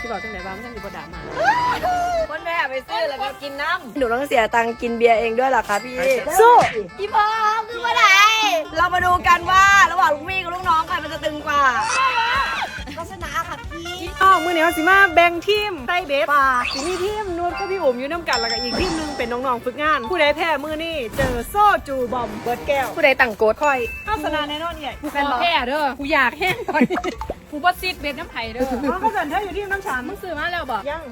สิบอกจังไหนบ้างไม่ใช่สิบดามาคนแม่ไปซื้อแล้วก็กินน้ำหนูต้องเสียตังค์กินเบียร์เองด้วยเหรอคะพี่ สู้พี่พอคือว่าไหนเรามาดูกันว่าระหว่างลูกพี่กับลูกน้องใครมันจะตึงกว่าก็ชนะค่ะพี่อ๋อมือนี้เขาสิมาแบ่งทีมไต้เบฟสิมีทีมนวดกับพี่อุ๋มอยู่น้ำกันแล้วก็อีกทีมหนึงเป็นน้องๆฝึกงาน ผู้ใดแพ้มือนี่เจอโซ่จูบอมเบิร์ดแก้ว ผู้ใดต่างโกดคอยเข้าสนาแน่นอนใหญ่กูขอแพ้เด้อกูอยากแห้งก่อน กูบ่ซีดเบ็ดน้ำไผ่เด้ออ๋อเขาสันเธออยู่ที่น้ำฉันมึงซื้อมาแล้วบอกยัง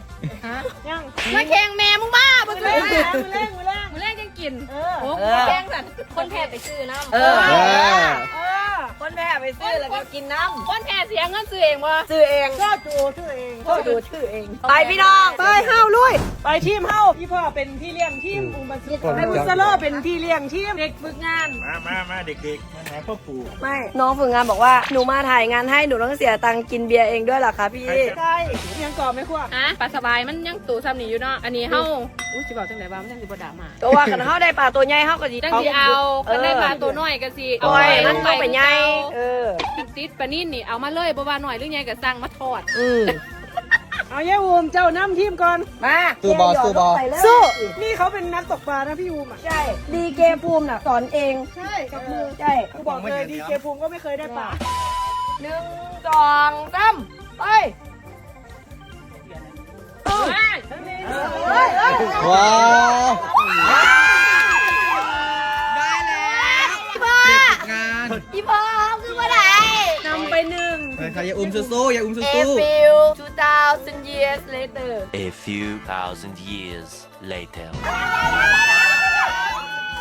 ฮะยังมาแข่งแม่มึงบ้าบ่มือซื้แรองมือแรงมือแรงมึงแรกยังกิน เออ โอ้กูแข่งสันคนแพ้ไปซื้อน้ำเออ เออ คนแพ้ไปซื้อแล้วก็กินน้คนแพ้เสียเงินซื้อเองบ่ำซื้อเองก็จูชื่อเองก็ดูชื่อเอง ไปพี่น้องไปเฮ้าลุยไปทีมเฮ้าพี่พ่อเป็นพี่เลี้ยงทีมอุมบันสุไอ้บุษโลเป็นพี่เลี้ยงทีมเด็กฝึกงานมามามาเด็กๆมาหาพ่อปู่ไม่น้องฝึกงานบอกว่าหนูมาถ่ายงานให้หนูต้องเสียตังค์กินเบียร์เองด้วยเหรอคะพี่ใช่ยังกรอบไม่ควบฮะปลาสบายมันยังตูซ้ำนี่อยู่เนาะอันนี้เฮา อุ้ยสิบอกจังไหนบ้างไม่ใช่สิบดามาก็ว่ากันเขาได้ปลาตัวใหญ่เขาก็ดีจังสิเอาคันได้ปลาตัวน้อยก็สิโอ้ยมันต้องไปใหญ่เออติดปลานิ่นนี่เอามาเลยบ่ว่าน้อยหรือใหญ่ก็สั่งมาทอดอืมเอาเย้อูมเจ้าน้ำทีมก่อน มาสู้บอลสู้บอลสู้ นี่เขาเป็นนักตกปลานะพี่อูมอะ ใช่ ดีเกภูมิน่ะสอนเอง ใช่ กับมือ ใช่กูบอกเลยดีเจภูมิก็ไม่เคยได้ปลาหนึ่งสองสามไป ว้าวงานพี่พอมคือว่าไหนนำไปหนึ่งเฮ้ยใครอย่าอุ้มสู้ๆอย่าอุ้มสู้ A few 2000 years later A few thousand years later. ๆ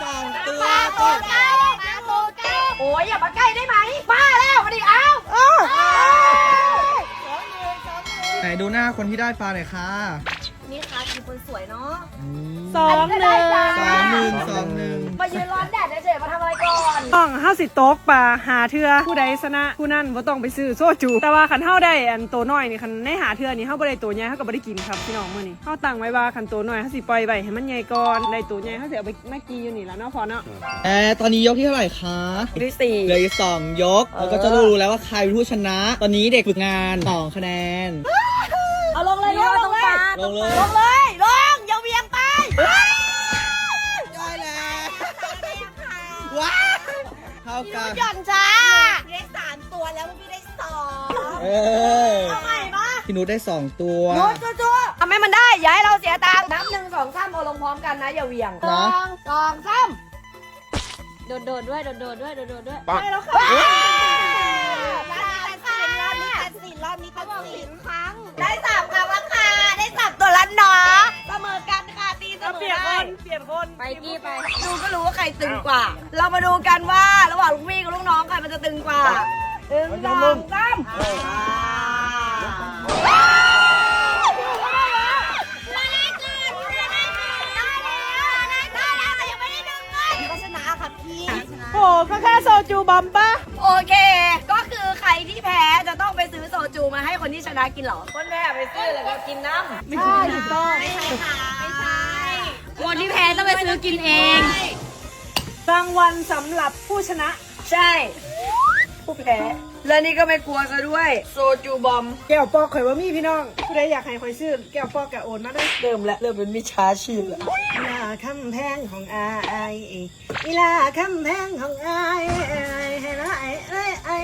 สองตัวโตเก้ามาโตเก้าโอ้ยอย่ามาใกล้ได้ไหมบ้าแล้วมาดิเอ้าไหนดูหน้าคนที่ได้ปลาหน่อยค่ะ นี่ค่ะคือคนสวยเนาะอืมสองหนึ่งสองหนึ่งสองหนึ่งมายืนร้อนแดดเฉยๆมาทำอะไรก่อนต้องห้าสิโต๊กปลาหาเทือผู้ใดชนะผู้นั้นว่าต้องไปซื้อโซ่จู แต่ว่าขันเท่าได้อันโตน้อยนี่ขันในหาเทือนี่เท่าบ่ได้ตัวใหญ่เท่ากับบ่ได้กินครับพี่น้องมื้อนี้เท่าตั้งไว้ว่าขันโตน้อยเท่าสิปล่อยไว้ให้มันใหญ่ก่อนได้ตัวใหญ่เท่าสิเอาไปมากีอยู่นี่แล้วเนาะพอเนาะแอร์ตอนนี้ยกที่เท่าไหร่คะที่สี่เหลืออีกสองยกเราก็จะรู้แล้วว่าใครเป็นผู้ชนะ ตอนนี้เด็กฝึกงานสองคะแนน เอาลงเลยลงลงเลยลงเลยลงเลยลงอย่าเวียงไปได้แล้วว้าวเท่ากันหย่อนจ้าได้สามตัวแล้วพี่ได้สองเออเอาใหม่มาพี่นุชได้สองตัวโน้ตจัวๆทำให้มันได้อย่าให้เราเสียตังค์นับหนึ่งสองสามเอาลงพร้อมกันนะอย่าเหวี่ยงสนะองสองสามโดดโดดด้วยโดดโดดด้วยโดดโดดด้วยได้แล้วค่ะ คได้นเปลี่ยนคนไปกี้ไป ดูก็รู้ว่าใครตึงกว่า เรามาดูกันว่าระหว่างลูกพี่กับลูกน้องใครมันจะตึงกว่าหนึ่งสองสามก็ชนะค่ะพี่โอ้ก็แค่โซจูบอมปะโอเค ก็คือใครที่แพ้จะต้องไปซื้อโซจูมาให้คนที่ชนะกินเหรอ คนแพ้ไปซื้อแล้วก็กินน้ำไม่ใช่ถูกต้องไม่ใช่ค่ะไม่ใช่ คนที่แพ้ต้องไปซื้อกินเอง รางวัลสำหรับผู้ชนะใช่ ผู้แพ้และนี่ก็ไม่กลัวซะด้วย โซจูบอม แก้วปอกข่อยว่ามีพี่น้องผู้ใดอยากให้ข่อยซื้อแก้วปอกแกโอนมาได้เริ่มแล้วเริ่มเป็นมิจฉาชีพแล้วอีลาคำแพงของอายอีลาคำแพงของอายให้ละไอ้เอ้ยไอ้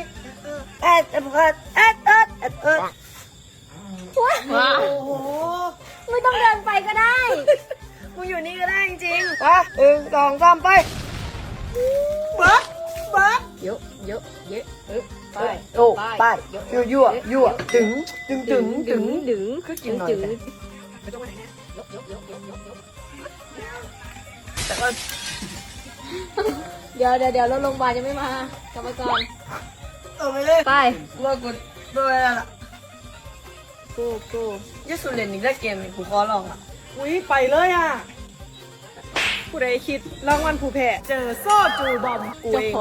เอ็ดเอ็ดเอ็ดเอ็ดเอ็ดเอ็ดเอ็ดว้าวโอ้โหไม่ต้องเดินไปก็ได้ มึงอยู่นี่ก็ได้จริงไปหนึ่งสองสามไปๆเบิร์ดเบิร์ดเยอะเยอะเยอะเออไปโอ้ไปยั่วยั่วยั่วถึงถึงถึงถึงดึงคือกินหน่อยแต่เดี๋ยวเดี๋ยวเดี๋ยวรถโรงพยาบาลยังไม่มากลับมาก่อนเอาไปเลยไปเลิกกดด้วยแล้วล่ะกูกูยี่สุดเล่นอีกได้เกมอีกกูขอลองอะ อุ้ยไปเลยอะผู้ใดคิดรางวัลผู้แพ้เจอโซ่จูบอมกูเอง